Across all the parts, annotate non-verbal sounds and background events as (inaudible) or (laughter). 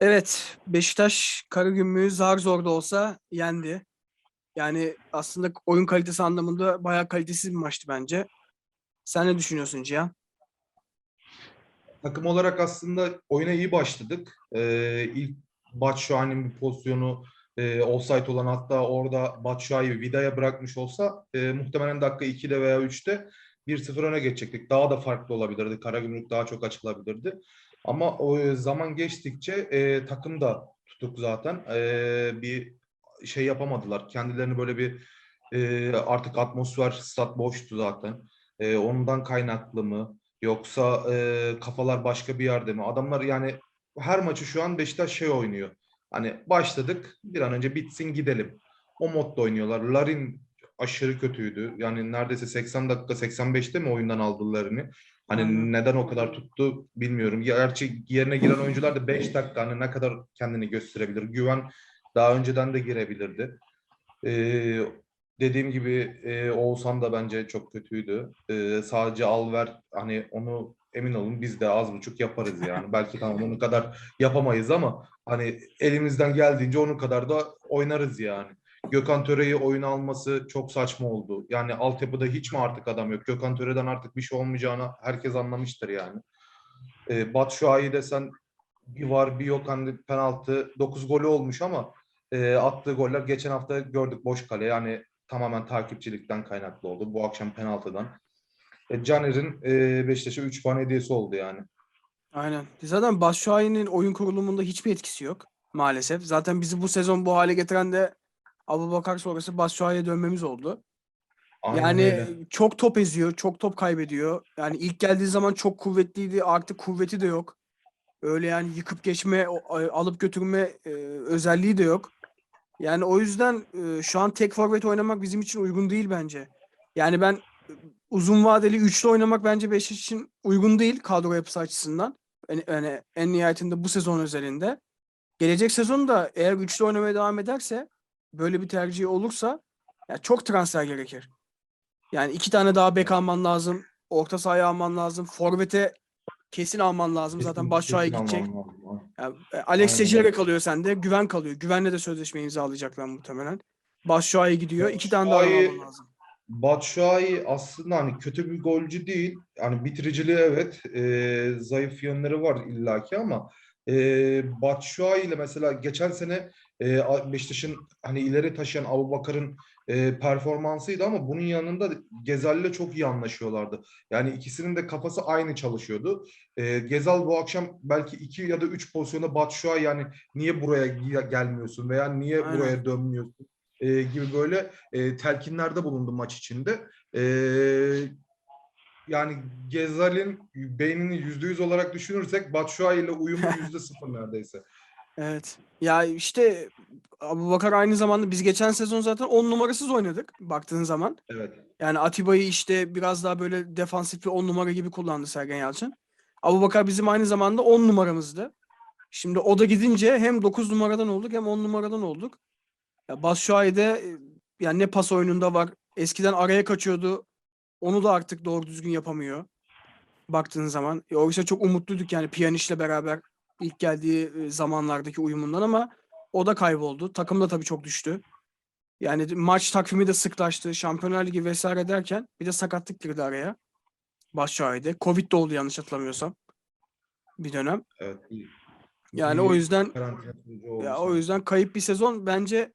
Evet, Beşiktaş Karagümrük'ü zar zor da olsa yendi. Yani aslında oyun kalitesi anlamında bayağı kalitesiz bir maçtı bence. Sen ne düşünüyorsun Cihan? Takım olarak aslında oyuna iyi başladık. Ee, ilk Batshuayi'nin bir pozisyonu e, offside olan hatta orada Batshuayi Vida'ya bırakmış olsa e, muhtemelen dakika 2'de veya 3'te 1-0 öne geçecektik. Daha da farklı olabilirdi. Karagümrük daha çok açılabilirdi. Ama o e, zaman geçtikçe e, takım da tutuk zaten. E, bir şey yapamadılar. Kendilerini böyle bir e, artık atmosfer stat boştu zaten. E, ondan kaynaklı mı? Yoksa e, kafalar başka bir yerde mi? Adamlar yani her maçı şu an Beşiktaş şey oynuyor. Hani başladık bir an önce bitsin gidelim. O modda oynuyorlar. Larin aşırı kötüydü. Yani neredeyse 80 dakika 85'te mi oyundan aldılarını? Hani Aynen. neden o kadar tuttu bilmiyorum. Gerçi yerine giren oyuncular da 5 dakika hani ne kadar kendini gösterebilir. Güven daha önceden de girebilirdi. Ee, dediğim gibi e, Oğuzhan da bence çok kötüydü. Ee, sadece al ver hani onu emin olun biz de az buçuk yaparız yani. (laughs) Belki tamam onun kadar yapamayız ama hani elimizden geldiğince onun kadar da oynarız yani. Gökhan Töre'yi oyuna alması çok saçma oldu. Yani altyapıda hiç mi artık adam yok? Gökhan Töre'den artık bir şey olmayacağını herkes anlamıştır yani. Ee, Batshuayi desen bir var bir yok hani penaltı 9 golü olmuş ama e, attığı goller geçen hafta gördük boş kale yani tamamen takipçilikten kaynaklı oldu. Bu akşam penaltıdan. E, Caner'in e, Beşiktaş'a 3 puan hediyesi oldu yani. Aynen. Zaten Batshuayi'nin oyun kurulumunda hiçbir etkisi yok maalesef. Zaten bizi bu sezon bu hale getiren de Abubakar sonrası Batshuayi'ye dönmemiz oldu. Aynen Yani öyle. çok top eziyor, çok top kaybediyor. Yani ilk geldiği zaman çok kuvvetliydi, artık kuvveti de yok. Öyle yani yıkıp geçme, alıp götürme e, özelliği de yok. Yani o yüzden e, şu an tek forvet oynamak bizim için uygun değil bence. Yani ben e, uzun vadeli üçlü oynamak bence Beşiktaş için uygun değil kadro yapısı açısından. Yani, yani en nihayetinde bu sezon özelinde. Gelecek sezon da eğer üçlü oynamaya devam ederse böyle bir tercih olursa ya çok transfer gerekir. Yani iki tane daha bek alman lazım. Orta sahaya alman lazım. Forvet'e kesin alman lazım. Zaten Kesin- Başşuay'a kesin gidecek. Yani, e, Alex öyle. kalıyor sende. Güven kalıyor. Güvenle de sözleşme imzalayacaklar muhtemelen. Başşuay'a gidiyor. İki tane daha alman lazım. Batshuayi aslında hani kötü bir golcü değil. Hani bitiriciliği evet e, zayıf yönleri var illaki ama e, Batshuayi ile mesela geçen sene e, Beşiktaş'ın hani ileri taşıyan Abubakar'ın e, performansıydı ama bunun yanında Gezal'le çok iyi anlaşıyorlardı. Yani ikisinin de kafası aynı çalışıyordu. E, Gezal bu akşam belki iki ya da üç pozisyonda Batshuayi yani niye buraya gel- gelmiyorsun veya niye Aynen. buraya dönmüyorsun e, gibi böyle e, telkinlerde bulundu maç içinde. E, yani Gezal'in beynini yüzde yüz olarak düşünürsek Batshuayi ile uyumu (laughs) yüzde sıfır neredeyse. Evet. Ya işte Abubakar aynı zamanda biz geçen sezon zaten 10 numarasız oynadık baktığın zaman. Evet. Yani Atiba'yı işte biraz daha böyle defansif bir 10 numara gibi kullandı Sergen Yalçın. Abubakar bizim aynı zamanda 10 numaramızdı. Şimdi o da gidince hem 9 numaradan olduk hem 10 numaradan olduk. Ya Batshuayi de e, yani ne pas oyununda var. Eskiden araya kaçıyordu. Onu da artık doğru düzgün yapamıyor. Baktığın zaman. E, oysa çok umutluyduk yani Pjanic'le beraber ilk geldiği e, zamanlardaki uyumundan ama o da kayboldu. Takım da tabii çok düştü. Yani maç takvimi de sıklaştı. Şampiyonlar Ligi vesaire derken bir de sakatlık girdi araya. Başşuay'da. Covid de oldu yanlış hatırlamıyorsam. Bir dönem. Evet. Yani Bir o yüzden ya o yüzden kayıp bir sezon bence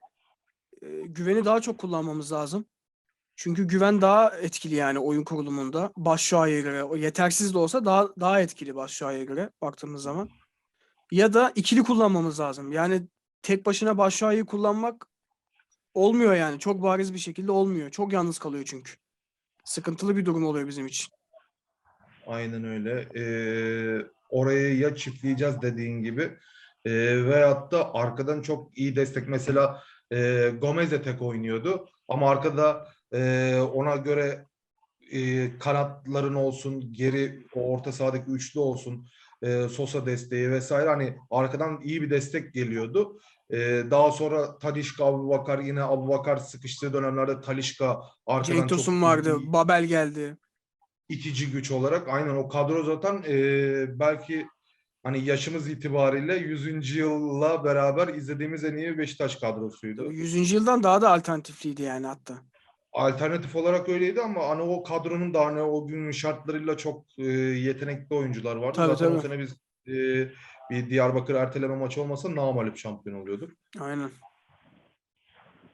e, güveni daha çok kullanmamız lazım. Çünkü güven daha etkili yani oyun kurulumunda. Başşuay'a göre. O yetersiz de olsa daha daha etkili Başşuay'a göre baktığımız zaman. Ya da ikili kullanmamız lazım. Yani tek başına Başşuay'ı kullanmak olmuyor yani. Çok bariz bir şekilde olmuyor. Çok yalnız kalıyor çünkü. Sıkıntılı bir durum oluyor bizim için. Aynen öyle. Ee, oraya ya çiftleyeceğiz dediğin gibi ee, veyahut da arkadan çok iyi destek. Mesela e, Gomez de tek oynuyordu ama arkada e, ona göre e, kanatların olsun, geri o orta sahadaki üçlü olsun, e, Sosa desteği vesaire hani arkadan iyi bir destek geliyordu. E, daha sonra Talişka, Abubakar yine Abubakar sıkıştığı dönemlerde Talişka arkadan Cenk çok Tosun vardı. iyi- Babel geldi. itici güç olarak aynen o kadro zaten e, belki hani yaşımız itibariyle 100. yılla beraber izlediğimiz en iyi Beşiktaş kadrosuydu. 100. yıldan daha da alternatifliydi yani hatta. Alternatif olarak öyleydi ama hani o kadronun da hani o günün şartlarıyla çok e, yetenekli oyuncular vardı. Tabii, Zaten o tabii. sene biz e, bir Diyarbakır erteleme maçı olmasa namalip şampiyon oluyorduk. Aynen.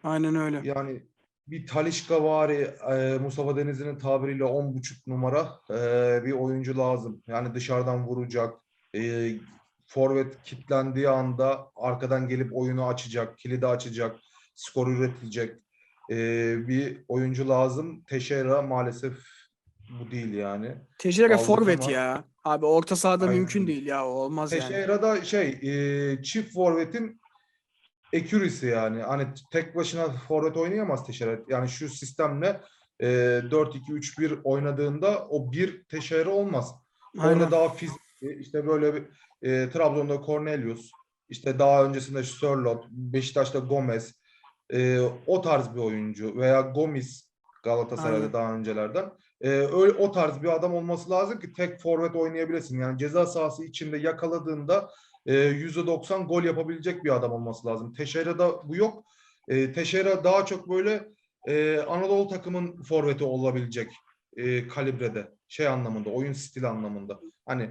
Aynen öyle. Yani bir Talişka vari e, Mustafa Denizli'nin tabiriyle 10.5 numara e, bir oyuncu lazım. Yani dışarıdan vuracak. E, forvet kilitlendiği anda arkadan gelip oyunu açacak, kilidi açacak, skor üretecek e, bir oyuncu lazım. Teşera maalesef bu değil yani. Aldık forvet ama- ya. Abi orta sahada Aynen. mümkün değil ya. Olmaz yani. Teixeira da şey e, çift forvetin ekürisi yani. Hani tek başına forvet oynayamaz Teixeira. Yani şu sistemle e, 4-2-3-1 oynadığında o bir Teixeira olmaz. Aynen. Orada daha fizikli işte böyle bir e, Trabzon'da Cornelius işte daha öncesinde Sörloth, Beşiktaş'ta Gomez e, o tarz bir oyuncu veya Gomis Galatasaray'da Aynen. daha öncelerden e, öyle o tarz bir adam olması lazım ki tek forvet oynayabilesin. Yani ceza sahası içinde yakaladığında e, %90 gol yapabilecek bir adam olması lazım. Teixeira'da bu yok. E, Teixeira daha çok böyle e, Anadolu takımın forveti olabilecek e, kalibrede. Şey anlamında, oyun stili anlamında. Hani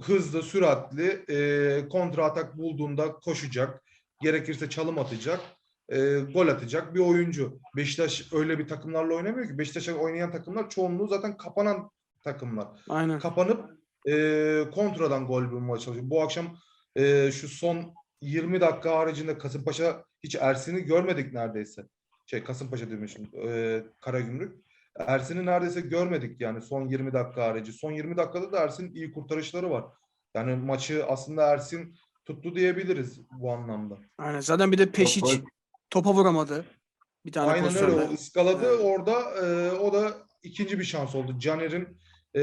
hızlı, süratli, e, kontra atak bulduğunda koşacak. Gerekirse çalım atacak. E, gol atacak bir oyuncu. Beşiktaş öyle bir takımlarla oynamıyor ki. Beşiktaş'a oynayan takımlar çoğunluğu zaten kapanan takımlar Aynen. kapanıp e, kontradan gol bulmaya çalışıyor. Bu akşam e, şu son 20 dakika haricinde Kasımpaşa hiç Ersin'i görmedik neredeyse. Şey Kasımpaşa demişim. E, Karagümrük. Ersin'i neredeyse görmedik yani son 20 dakika harici. Son 20 dakikada da Ersin iyi kurtarışları var. Yani maçı aslında Ersin tuttu diyebiliriz bu anlamda. Aynen. Zaten bir de Peşiç gol- topa vuramadı. Bir tane Aynen öyle. O ıskaladı. Evet. Orada e, o da ikinci bir şans oldu. Caner'in e,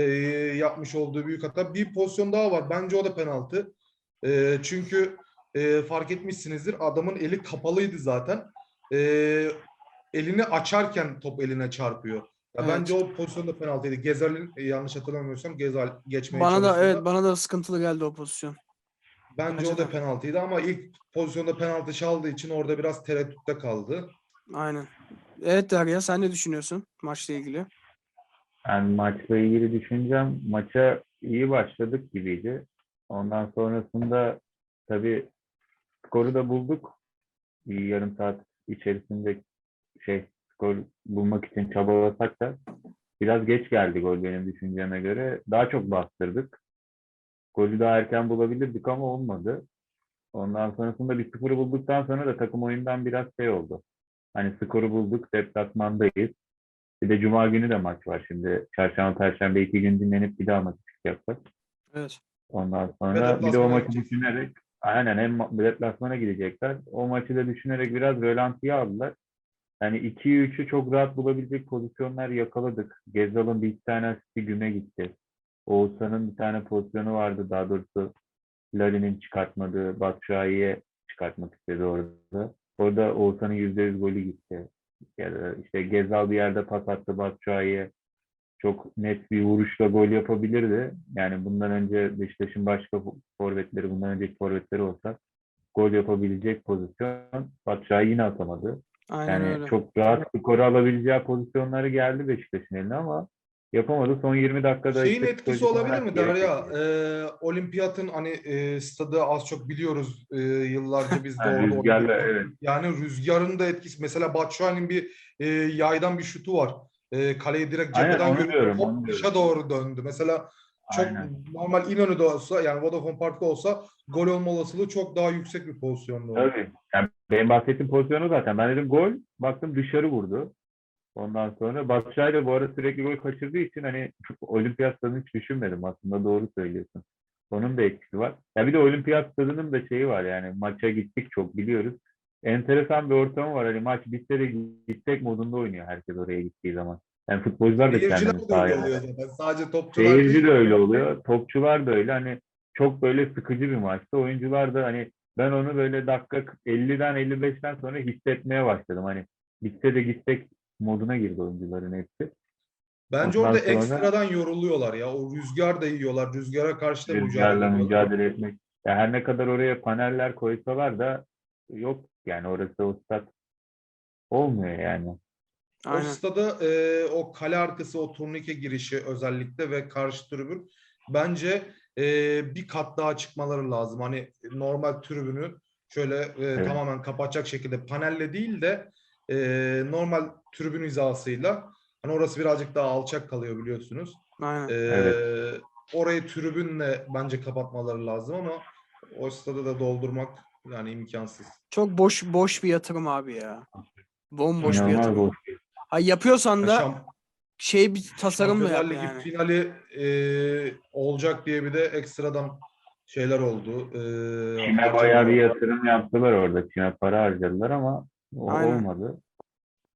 yapmış olduğu büyük hata. Bir pozisyon daha var. Bence o da penaltı. E, çünkü e, fark etmişsinizdir. Adamın eli kapalıydı zaten. E, elini açarken top eline çarpıyor. Ya Evet. Bence o pozisyonda penaltıydı. Gezal'in e, yanlış hatırlamıyorsam Gezal geçmeye Bana da evet bana da sıkıntılı geldi o pozisyon. Bence bence o da penaltıydı ama ilk pozisyonda penaltı çaldığı için orada biraz tereddütte kaldı. Aynen. Evet Derya sen ne düşünüyorsun maçla ilgili? Yani maçla ilgili düşüncem maça iyi başladık gibiydi. Ondan sonrasında tabii skoru da bulduk. Bir yarım saat içerisinde şey skor bulmak için çabalasak da biraz geç geldi gol benim düşünceme göre. Daha çok bastırdık. Golü daha erken bulabilirdik ama olmadı. Ondan sonrasında bir sıfırı bulduktan sonra da takım oyundan biraz şey oldu. Hani skoru bulduk, deplasmandayız. Bir de Cuma günü de maç var şimdi. Çarşamba, Perşembe iki gün dinlenip bir daha maç yapacak. Evet. Ondan sonra bir de o maçı gidecek. düşünerek aynen hem ma- deplasmana gidecekler. O maçı da düşünerek biraz rölantiye aldılar. Yani 2'yi 3'ü çok rahat bulabilecek pozisyonlar yakaladık. Gezal'ın bir iki tane asisti güme gitti. Oğuzhan'ın bir tane pozisyonu vardı. Daha doğrusu Larin'in çıkartmadığı Batshuayi'ye çıkartmak istedi orada. Orada Oğuzhan'ın %100 golü gitti. Ya da işte Gezal bir yerde pas attı Batshuayi'ye. Çok net bir vuruşla gol yapabilirdi. Yani bundan önce Beşiktaş'ın başka fo- forvetleri, bundan önceki forvetleri olsa gol yapabilecek pozisyon. Batshuayi yine atamadı. Aynen Yani öyle. çok rahat skoru alabileceği pozisyonları geldi Beşiktaş'ın eline ama yapamadı. Son 20 dakikada Şeyin işte etkisi olabilir mi Derya? çekildi. Ee, olimpiyatın hani e, stadı az çok biliyoruz e, yıllarca biz (laughs) de orada rüzgarla, evet. Yani rüzgarın da etkisi. Mesela Batshuayi'nin bir e, yaydan bir şutu var. E, kaleyi direkt cepheden görüp top dışa doğru döndü. Mesela çok Aynen. normal İnönü'de olsa yani Vodafone Park'ta olsa gol olma olasılığı çok daha yüksek bir pozisyonda oldu. Tabii. Yani benim bahsettiğim pozisyonu zaten. Ben dedim gol. Baktım dışarı vurdu. Ondan sonra Batshuayi de bu arada sürekli gol kaçırdığı için hani olimpiyat stadını hiç düşünmedim aslında doğru söylüyorsun. Onun da etkisi var. Ya bir de olimpiyat stadının da şeyi var yani maça gittik çok biliyoruz. Enteresan bir ortamı var. Hani maç bitse de gitsek modunda oynuyor herkes oraya gittiği zaman. Yani futbolcular da kendini sahaya oluyor zaten. Sadece topçular Seyirci değil. de öyle oluyor. Topçular da öyle. Hani çok böyle sıkıcı bir maçtı. Oyuncular da hani ben onu böyle dakika 50'den 55'ten sonra hissetmeye başladım. Hani bitse de gitsek moduna girdi oyuncuların hepsi. Bence Ondan orada sonra- ekstradan yoruluyorlar ya. O rüzgar da yiyorlar. Rüzgara karşı da mücadele Rüzgarla mücadele etmek. Ya her ne kadar oraya paneller koysalar da yok yani orası o stat olmuyor yani. O Aynen. stada e, o kale arkası, o turnike girişi özellikle ve karşı tribün bence e, bir kat daha çıkmaları lazım. Hani normal tribünü şöyle e, tamamen kapatacak şekilde panelle değil de e, normal tribün hizasıyla hani orası birazcık daha alçak kalıyor biliyorsunuz. Aynen. E, Evet. Orayı tribünle bence kapatmaları lazım ama o stadı da doldurmak yani imkansız. Çok boş boş bir yatırım abi ya. Bomboş bir İnanılmaz yatırım. boş. Ha yapıyorsan da Şamp- şey bir tasarımla yap Ligi yani. finali e, olacak diye bir de ekstradan şeyler oldu. E, Çin'e bayağı bir yatırım yaptılar orada. Çin'e para harcadılar ama o Aynen. olmadı.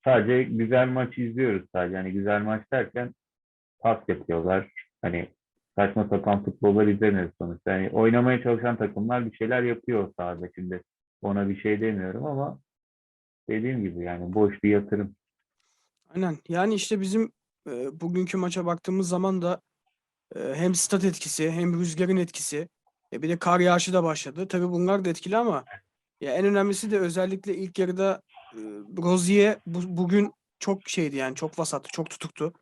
Sadece güzel maç izliyoruz sadece. Hani güzel maç derken pas yapıyorlar. Hani saçma sapan futbollar izlemiyoruz sonuçta. Yani oynamaya çalışan takımlar bir şeyler yapıyor sahada şimdi. Ona bir şey demiyorum ama dediğim gibi yani boş bir yatırım. Aynen. Yani işte bizim e, bugünkü maça baktığımız zaman da e, hem stat etkisi hem rüzgarın etkisi e, bir de kar yağışı da başladı. Tabii bunlar da etkili ama ya en önemlisi de özellikle ilk yarıda e, Rozier bu, bugün çok şeydi yani çok vasattı, çok tutuktu.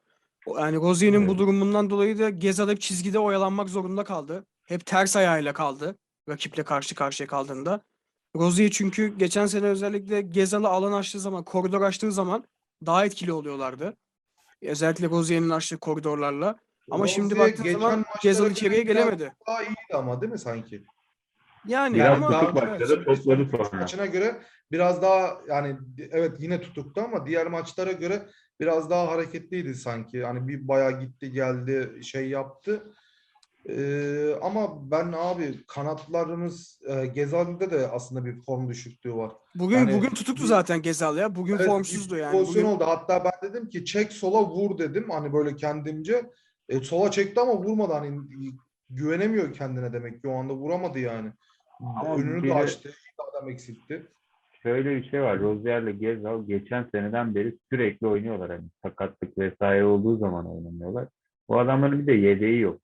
O- Yani Rozier'in bu Evet. durumundan dolayı da Gezal hep çizgide oyalanmak zorunda kaldı. Hep ters ayağıyla kaldı rakiple karşı karşıya kaldığında. Rozier çünkü geçen sene özellikle Gezal'a alan açtığı zaman, koridor açtığı zaman daha etkili oluyorlardı. Özellikle Rozier'in açtığı koridorlarla. Ama şimdi Rozier baktığın geçen zaman maçlara Gezal göre içeriye biraz gelemedi. Daha iyiydi ama değil mi sanki? Yani Biraz ama tutuk daha- başladı, topladı sonra. Maçına göre biraz daha yani evet yine tutuktu ama diğer maçlara göre biraz daha hareketliydi sanki. Hani bir bayağı gitti geldi şey yaptı. Ee, ama ben abi kanatlarımız e, Gezal'de de aslında bir form düşüklüğü var. bugün yani bugün tutuktu zaten Gezal ya. Bugün Evet, formsuzdu yani. Pozisyon Bugün, oldu. Hatta ben dedim ki çek sola vur dedim. Hani böyle kendimce. E, sola çekti ama vurmadı. Hani güvenemiyor kendine demek ki o anda vuramadı yani. Ama Önünü bir de açtı. Adam eksiltti. Şöyle bir şey var. Rozier'le Gezal geçen seneden beri sürekli oynuyorlar. Hani sakatlık vesaire olduğu zaman oynamıyorlar. Bu adamların bir de yedeği yok.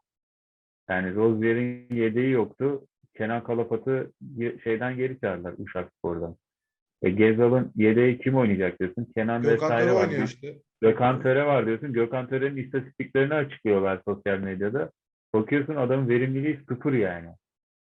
Yani Rozier'in yedeği yoktu. Kenan Kalafat'ı ge- şeyden geri çağırdılar Uşakspor'dan. E Gezal'ın yedeği kim oynayacak diyorsun? Kenan Gökhan vesaire var. Gö- işte. Gökhan Töre var diyorsun. Gökhan Töre'nin istatistiklerini açıklıyorlar sosyal medyada. Bakıyorsun adamın verimliliği sıfır yani.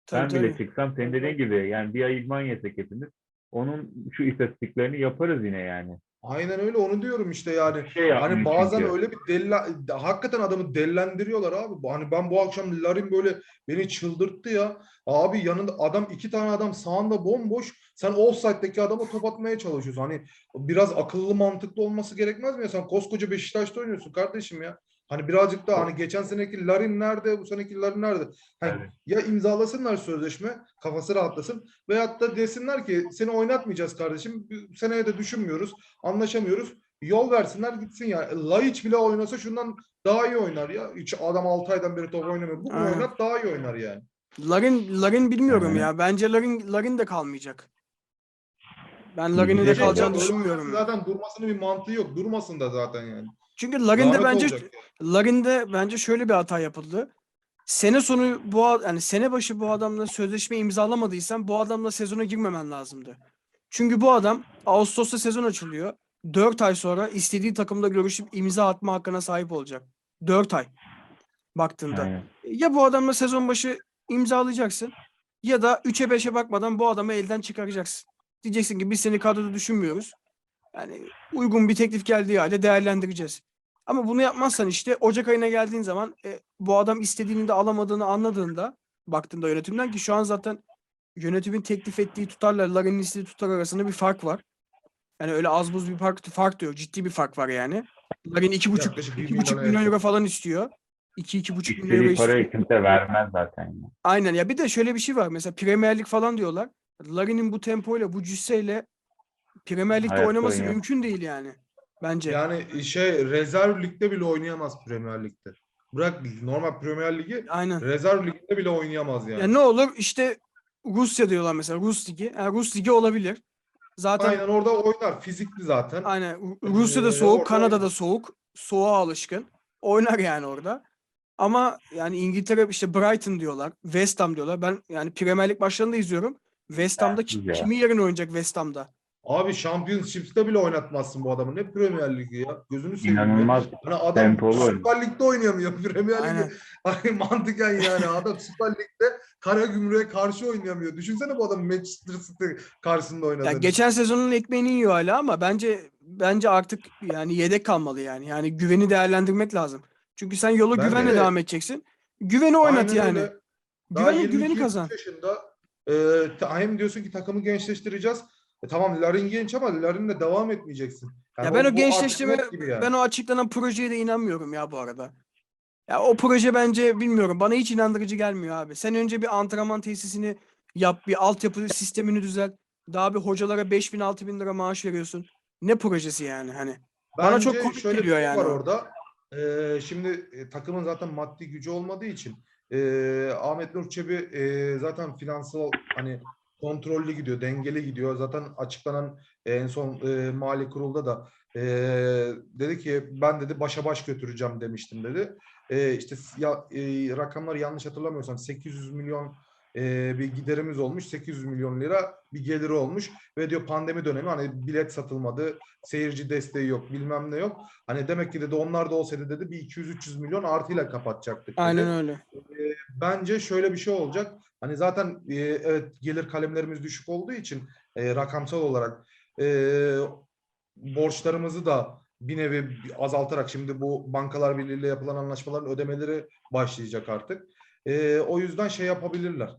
Tabii, Ben bile tabii. çıksam senin dediğin gibi yani bir ay idman yesek hepimiz onun şu istatistiklerini yaparız yine yani. Aynen öyle onu diyorum işte yani. Şey Hani bazen çünkü. öyle bir della, hakikaten adamı dellendiriyorlar abi. Hani ben bu akşam Larin böyle beni çıldırttı ya. Abi yanında adam iki tane adam sağında bomboş. Sen offside'deki adama top atmaya çalışıyorsun. Hani biraz akıllı mantıklı olması gerekmez mi ya? Sen koskoca Beşiktaş'ta oynuyorsun kardeşim ya. Hani birazcık da hani geçen seneki Larin nerede, bu seneki Larin nerede? Hani Evet. ya imzalasınlar sözleşme, kafası rahatlasın veyahut da desinler ki seni oynatmayacağız kardeşim. Bu seneye de düşünmüyoruz, anlaşamıyoruz. Yol versinler gitsin ya. Laiç bile oynasa şundan daha iyi oynar ya. Hiç adam 6 aydan beri top oynamıyor. Aynen. oynat daha iyi oynar yani. Larin Larin bilmiyorum Aynen. ya. Bence Larin Larin de kalmayacak. Ben Larin'in de kalacağını düşünmüyorum. Zaten durmasının bir mantığı yok. Durmasın da zaten yani. Çünkü Larin'de Lanet bence olacak yani. Larin'de bence şöyle bir hata yapıldı. Sene sonu bu a- yani sene başı bu adamla sözleşme imzalamadıysan bu adamla sezona girmemen lazımdı. Çünkü bu adam Ağustos'ta sezon açılıyor. 4 ay sonra istediği takımda görüşüp imza atma hakkına sahip olacak. 4 ay baktığında. Aynen. Ya bu adamla sezon başı imzalayacaksın ya da 3'e 5'e bakmadan bu adamı elden çıkaracaksın. Diyeceksin ki biz seni kadroda düşünmüyoruz. Yani uygun bir teklif geldiği halde değerlendireceğiz. Ama bunu yapmazsan işte Ocak ayına geldiğin zaman e, bu adam istediğini de alamadığını anladığında baktığında yönetimden ki şu an zaten yönetimin teklif ettiği tutarla Larin'in istediği tutar arasında bir fark var. Yani öyle az buz bir fark, fark da yok. Ciddi bir fark var yani. Larin 2,5 Yaklaşık bir 2,5 milyona milyon euro falan istiyor. 2-2,5 milyon euro istiyor. parayı kimse vermez zaten. Aynen ya bir de şöyle bir şey var. Mesela Premier Lig falan diyorlar. Larin'in bu tempoyla bu cüsseyle Premier Lig'de Hayatta oynaması oynayamaz. mümkün değil yani. Bence. Yani şey rezerv ligde bile oynayamaz Premier Lig'de. Bırak normal Premier Ligi Aynen. rezerv ligde bile oynayamaz yani. Ya ne olur işte Rusya diyorlar mesela Rus ligi. Yani Rus ligi olabilir. Zaten aynen, Aynen orada oynar. Fizikli zaten. Ru- Rusya'da Ee, soğuk, orada Kanada'da oynar. soğuk. Soğuğa alışkın. oynar yani orada. Ama yani İngiltere işte Brighton diyorlar, West Ham diyorlar. Ben yani Premier Lig maçlarını da izliyorum. West Ham'da ki- güzel. kimin yerine oynayacak West Ham'da? Abi Championship'te bile oynatmazsın bu adamı. Ne Premier Ligi ya? Gözünü seveyim. ya. İnanılmaz Hani adam tempolu. Süper Lig'de oynayamıyor. (laughs) Premier. Lig'de. Hani mantıken yani adam Süper Lig'de Karagümrük'e karşı oynayamıyor. Düşünsene bu adam Manchester City karşısında Ya oynadığını. geçen sezonun ekmeğini yiyor hala ama bence bence artık yani yedek kalmalı yani. Yani güveni değerlendirmek lazım. Çünkü sen yola Bence güvenle de. devam edeceksin. Güveni oynat Aynen yani. öyle. Güveni, güveni 22-23 kazan. yaşında e, hem diyorsun ki takımı gençleştireceğiz. E, tamam Larin genç ama Larin'le devam etmeyeceksin. Yani Ya ben o bu gençleştirme yani. ben o açıklanan projeye de inanmıyorum ya bu arada. Ya o proje bence bilmiyorum bana hiç inandırıcı gelmiyor abi. Sen önce bir antrenman tesisini yap, bir altyapı sistemini düzelt. Daha bir hocalara 5000 6000 lira maaş veriyorsun. Ne projesi yani hani? Bana çok Bence komik şöyle geliyor şey yani var o. orada. Ee, şimdi e, takımın zaten maddi gücü olmadığı için e, Ahmet Nur Çebi e, zaten finansal hani kontrollü gidiyor, dengeli gidiyor. Zaten açıklanan en son e, mali kurulda da e, dedi ki ben dedi başa baş götüreceğim demiştim dedi. E, işte ya, e, rakamları yanlış hatırlamıyorsam 800 milyon e, bir giderimiz olmuş. 800 milyon lira bir geliri olmuş ve diyor pandemi dönemi hani bilet satılmadı, seyirci desteği yok, bilmem ne yok. Hani demek ki dedi onlar da olsaydı dedi bir 200-300 milyon artıyla kapatacaktık dedi. Aynen öyle. Bence şöyle bir şey olacak. Hani zaten e, evet gelir kalemlerimiz düşük olduğu için e, rakamsal olarak e, borçlarımızı da bir nevi azaltarak şimdi bu bankalar birliğiyle yapılan anlaşmaların ödemeleri başlayacak artık. E, o yüzden şey yapabilirler.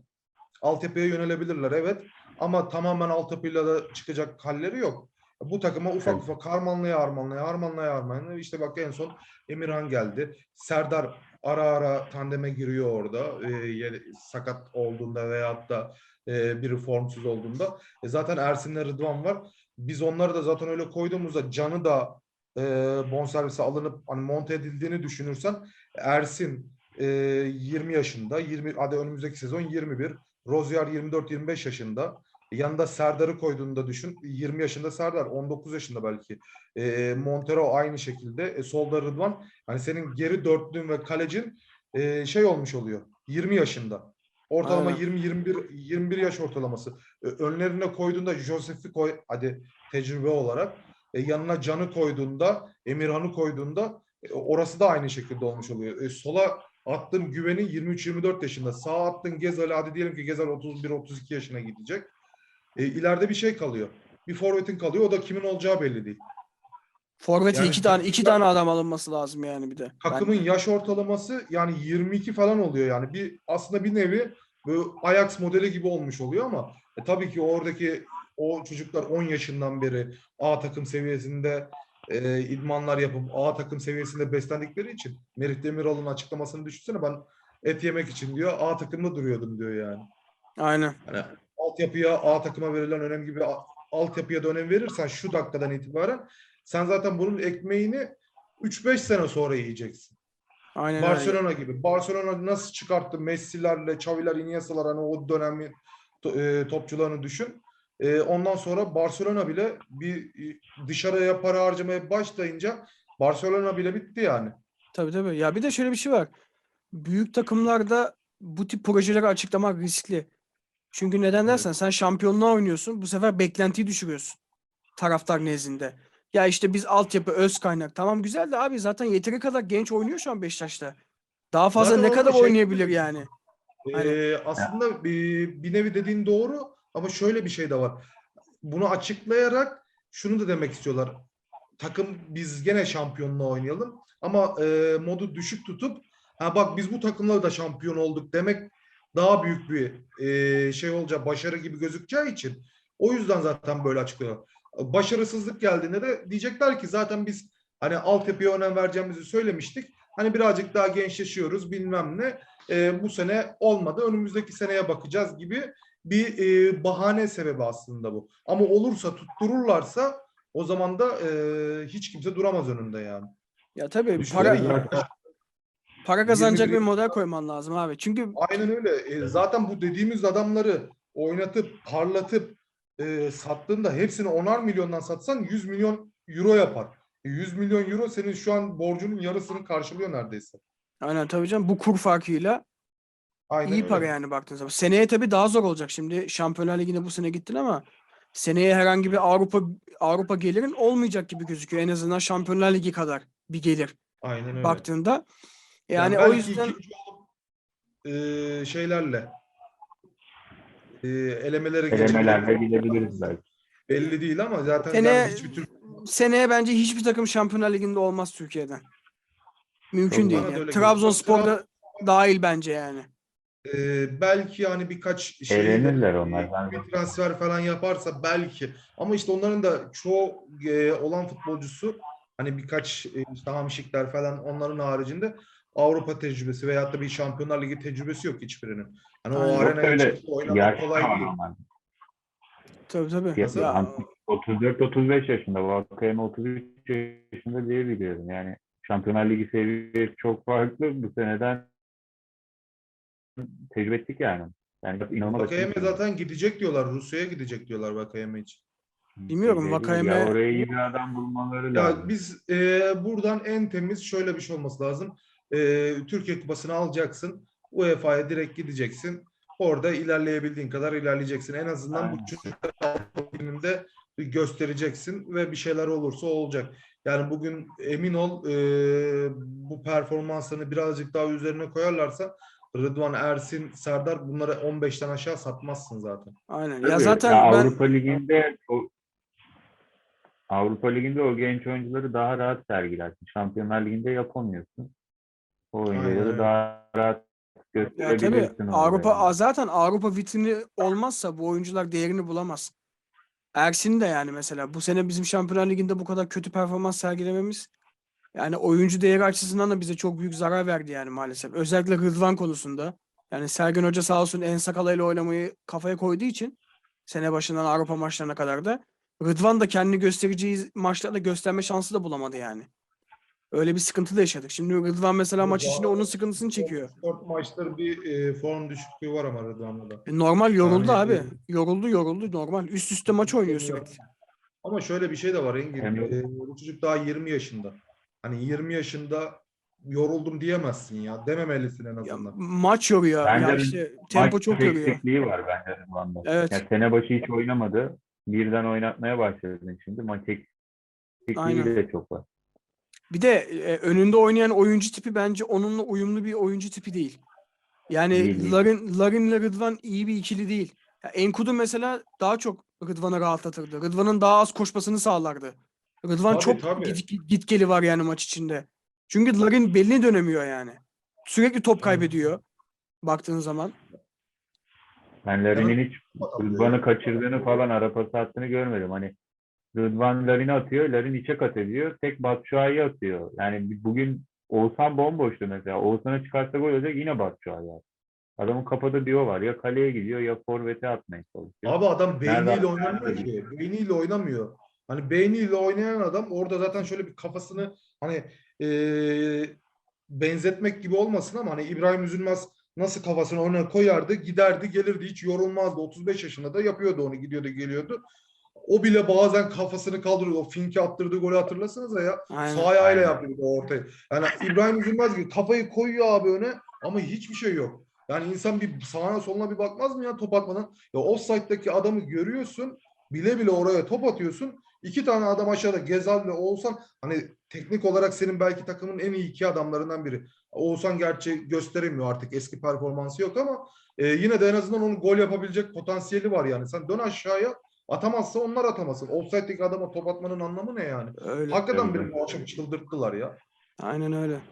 Altyapıya yönelebilirler evet ama tamamen altyapıyla da çıkacak halleri yok. Bu takıma ufak Evet. ufak harmanlaya harmanlaya harmanlaya harmanlaya işte bak en son Emirhan geldi. Serdar ara ara tandeme giriyor orada. E, yeri- sakat olduğunda veyahut da e, biri formsuz olduğunda. E, zaten Ersin'le Rıdvan var. Biz onları da zaten öyle koyduğumuzda Can'ı da e, bonservise alınıp hani monte edildiğini düşünürsen Ersin e, 20 yaşında, 20 hadi önümüzdeki sezon 21. Rozier 24-25 yaşında. Yanında Serdar'ı koyduğunda düşün. 20 yaşında Serdar, 19 yaşında belki. E, Montero aynı şekilde. E, solda Rıdvan. Hani senin geri dörtlüğün ve kalecin e, şey olmuş oluyor. 20 yaşında. Ortalama Aynen. 20-21 21 yaş ortalaması. E, önlerine koyduğunda Josef'i koy hadi tecrübe olarak. E, yanına Can'ı koyduğunda, Emirhan'ı koyduğunda e, orası da aynı şekilde olmuş oluyor. E, sola attığın güveni 23-24 yaşında. Sağa attığın Gezal'i hadi diyelim ki Gezal 31-32 yaşına gidecek. E, ileride bir şey kalıyor. Bir forvetin kalıyor. O da kimin olacağı belli değil. Forvet'e Yani iki tane iki tane adam alınması lazım yani bir de. Ben- Takımın yaş ortalaması yani 22 falan oluyor yani. Bir aslında bir nevi bu Ajax modeli gibi olmuş oluyor ama e, tabii ki oradaki o çocuklar 10 yaşından beri A takım seviyesinde e, idmanlar yapıp A takım seviyesinde beslendikleri için Merih Demiral'ın açıklamasını düşünsene ben et yemek için diyor A takımda duruyordum diyor yani. Aynen. Hani altyapıya A takıma verilen önem gibi altyapıya da önem verirsen şu dakikadan itibaren sen zaten bunun ekmeğini 3-5 sene sonra yiyeceksin. Aynen. Barcelona gibi. Barcelona nasıl çıkarttı Messi'lerle, Xavi'ler, Iniesta'lar hani o dönemin e, topçularını düşün. E, ondan sonra Barcelona bile bir e, dışarıya para harcamaya başlayınca Barcelona bile bitti yani. Tabii tabii. Ya bir de şöyle bir şey var. Büyük takımlarda bu tip projeleri açıklamak riskli. Çünkü neden Evet. dersen sen şampiyonluğa oynuyorsun. Bu sefer beklentiyi düşürüyorsun. Taraftar nezdinde. Ya işte biz altyapı, öz kaynak. Tamam güzel de abi zaten yeteri kadar genç oynuyor şu an Beşiktaş'ta. Daha fazla Zaten ne kadar şey- oynayabilir yani? Ee, aslında bir, bir nevi dediğin doğru ama şöyle bir şey de var. Bunu açıklayarak şunu da demek istiyorlar. Takım biz gene şampiyonluğa oynayalım ama e, modu düşük tutup ha bak biz bu takımla da şampiyon olduk demek daha büyük bir e, şey olacak başarı gibi gözükeceği için o yüzden zaten böyle açıklıyor. Başarısızlık geldiğinde de diyecekler ki zaten biz hani altyapıya önem vereceğimizi söylemiştik. Hani birazcık daha gençleşiyoruz bilmem ne e, bu sene olmadı önümüzdeki seneye bakacağız gibi bir e, bahane sebebi aslında bu. Ama olursa tuttururlarsa o zaman da e, hiç kimse duramaz önünde yani. Ya tabii para para kazanacak bir 21 model koyman lazım abi. Çünkü Aynen öyle. E, zaten bu dediğimiz adamları oynatıp parlatıp e, sattığında hepsini onar milyondan satsan 100 milyon euro yapar. 100 milyon euro senin şu an borcunun yarısını karşılıyor neredeyse. Aynen tabii canım. Bu kur farkıyla Aynen iyi öyle. para yani baktığın zaman. Seneye tabii daha zor olacak. Şimdi Şampiyonlar Ligi'ne bu sene gittin ama seneye herhangi bir Avrupa Avrupa gelirin olmayacak gibi gözüküyor. En azından Şampiyonlar Ligi kadar bir gelir Aynen öyle. baktığında. Yani, o belki yüzden ikinci olup, eee, şeylerle eee elemeleri Elemelerle geçebilir. gidebiliriz belki. Belli değil ama zaten Sene- yani hiçbir Türk seneye bence hiçbir takım Şampiyonlar Ligi'nde olmaz Türkiye'den. Mümkün değil. bana da Yani. öyle geliyor. Trabzonspor da dahil bence yani. Eee, belki yani birkaç şey Eğlenirler onlar. Bir transfer falan yaparsa belki ama işte onların da çoğu eee, olan futbolcusu hani birkaç eee, işte Hamşikler falan onların haricinde Avrupa tecrübesi veyahut da bir Şampiyonlar Ligi tecrübesi yok hiçbirinin. Hani o arenaya öyle çıkıp oynamak kolay değil. ama. Tabii tabii. Ya, Ya, Antik 34-35 yaşında. Vakayeme 33 yaşında diye biliyorum. Yani Şampiyonlar Ligi seviyesi çok farklı. Bu seneden tecrübe ettik yani. Yani inanılmaz Vakayeme zaten gidecek diyorlar. Rusya'ya gidecek diyorlar Vakayeme için. Bilmiyorum. Vakayeme- Ya oraya iyi bir adam bulmaları Ya lazım. biz eee, buradan en temiz şöyle bir şey olması lazım. Eee, Türkiye Kupası'nı alacaksın. UEFA'ya direkt gideceksin. Orada ilerleyebildiğin kadar ilerleyeceksin. En azından Aynen. bu çocuklar Ligi'nde göstereceksin ve bir şeyler olursa olacak. Yani bugün emin ol eee, bu performanslarını birazcık daha üzerine koyarlarsa Rıdvan, Ersin, Serdar bunları 15'ten aşağı satmazsın zaten. aynen. Ya Tabii, zaten ya ben Avrupa Ligi'nde o Avrupa Ligi'nde o genç oyuncuları daha rahat sergilersin. Şampiyonlar Ligi'nde yapamıyorsun. O oyuncuları daha rahat ya tabii Avrupa yani. zaten Avrupa vitrini olmazsa bu oyuncular değerini bulamaz. Ersin de yani mesela bu sene bizim Şampiyonlar Ligi'nde bu kadar kötü performans sergilememiz yani oyuncu değeri açısından da bize çok büyük zarar verdi yani maalesef. Özellikle Rıdvan konusunda. Yani Sergen Hoca sağ olsun en sakalayla oynamayı kafaya koyduğu için sene başından Avrupa maçlarına kadar da Rıdvan da kendini göstereceği maçlarda gösterme şansı da bulamadı yani. Öyle bir sıkıntı da yaşadık. Şimdi Rıdvan mesela maç içinde onun sıkıntısını çekiyor. Sport maçları bir eee, form düşüklüğü var ama Rıdvan'da da. E, Normal yoruldu Tahmin abi. Yoruldu yoruldu normal. Üst üste maç oynuyor sürekli. Ama şöyle bir şey de var Engin. Yani- Ee, bu çocuk daha 20 yaşında. Hani 20 yaşında yoruldum diyemezsin ya. Dememelisin en Ya, azından. maç yoruyor. Bence ya işte tempo çok yoruyor. eksikliği var bence Rıdvan'da. Evet. Yani sene başı hiç oynamadı. Birden oynatmaya başladın şimdi. Maç eksikliği Aynen. de çok var. Bir de e, önünde oynayan oyuncu tipi bence onunla uyumlu bir oyuncu tipi değil. Yani değil. Larin, Larin'le Rıdvan iyi bir ikili değil. Ya, Enkudu mesela daha çok Rıdvan'ı rahatlatırdı. Rıdvan'ın daha az koşmasını sağlardı. Rıdvan Tabii, çok tabii. git, git, geli var yani maç içinde. Çünkü Larin belini dönemiyor yani. Sürekli top kaybediyor. Baktığın zaman. Ben Larin'in hiç Rıdvan'ı kaçırdığını falan ara pas attığını görmedim. Hani Rıdvan Larin'i atıyor, Larin içe kat ediyor. Tek Batshuayi'yi atıyor. Yani bugün Oğuzhan bomboştu mesela. Oğuzhan'ı çıkarsa gol olacak yine Batshuayi attı. Adamın kafada diyor var. Ya kaleye gidiyor ya forvete atmaya çalışıyor. Abi adam Nereden- beyniyle oynamıyor ki. Beyniyle oynamıyor. Hani beyniyle oynayan adam orada zaten şöyle bir kafasını hani eee, benzetmek gibi olmasın ama hani İbrahim Üzülmez nasıl kafasını önüne koyardı, giderdi, gelirdi, hiç yorulmazdı. 35 yaşında da yapıyordu onu, gidiyordu, geliyordu. O bile bazen kafasını kaldırıyordu. O Fink'i attırdığı golü hatırlasanıza ya. Aynen. Sağ ayağıyla yapıyordu o ortayı. Yani İbrahim Üzülmez gibi kafayı koyuyor abi öne ama hiçbir şey yok. Yani insan bir sağına soluna bir bakmaz mı ya top atmadan? Ya offside'daki adamı görüyorsun. Bile bile oraya top atıyorsun. İki tane adam aşağıda Gezal ve Oğuzhan hani teknik olarak senin belki takımın en iyi iki adamlarından biri. Oğuzhan gerçi gösteremiyor artık eski performansı yok ama e, yine de en azından onun gol yapabilecek potansiyeli var yani. Sen dön aşağıya atamazsa onlar atamasın. Offside'deki adama top atmanın anlamı ne yani? Öyle. Hakikaten Öyle. beni bu akşam çıldırttılar ya. Aynen öyle.